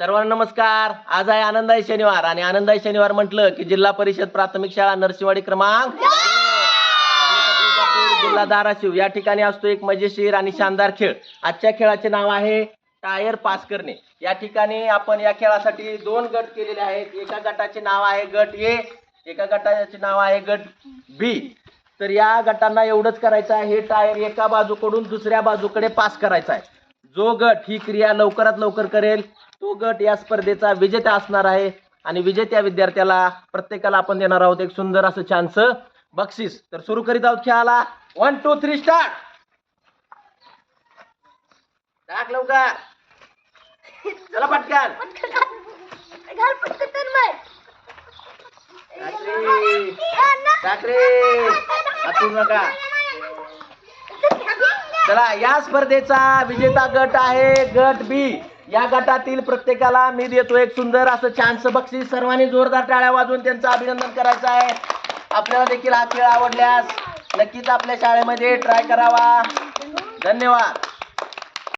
सर्वांना नमस्कार. आज आहे आनंदाई शनिवार आणि आनंदाई शनिवार म्हटलं की जिल्हा परिषद प्राथमिक शाळा नरसिंहवाडी क्रमांक जिल्हा धाराशिव. या ठिकाणी असतो एक मजेशीर आणि शानदार खेळ. आजच्या खेळाचे नाव आहे टायर पास करणे. या ठिकाणी आपण या खेळासाठी दोन गट केलेले आहेत. एका गटाचे नाव आहे गट ए एका गटाचे नाव आहे गट बी. तर या गटांना एवढंच करायचं आहे. हे टायर एका बाजूकडून दुसऱ्या बाजूकडे पास करायचा आहे. जो गट ही क्रिया लवकरात लवकर करेल. तो गट या स्पर्धेचा विजेता असणार आहे. आणि विजेत्या विद्यार्थ्याला प्रत्येकाला आपण देणार आहोत एक सुंदर असं छानसं बक्षीस. तर सुरू करीत आहोत खेळाला. वन टू थ्री स्टार्ट टाक लवकर. चला पटकन. टाकरे नका. चला या स्पर्धेचा विजेता गट आहे गट बी. या गटातील प्रत्येकाला मी देतो एक सुंदर असं छानसं बक्षीस सर्वांनी जोरदार टाळ्या वाजवून त्यांचं अभिनंदन करायचं आहे. आपल्याला देखील हा खेळ आवडल्यास नक्कीच आपल्या शाळेमध्ये ट्राय करावा. धन्यवाद.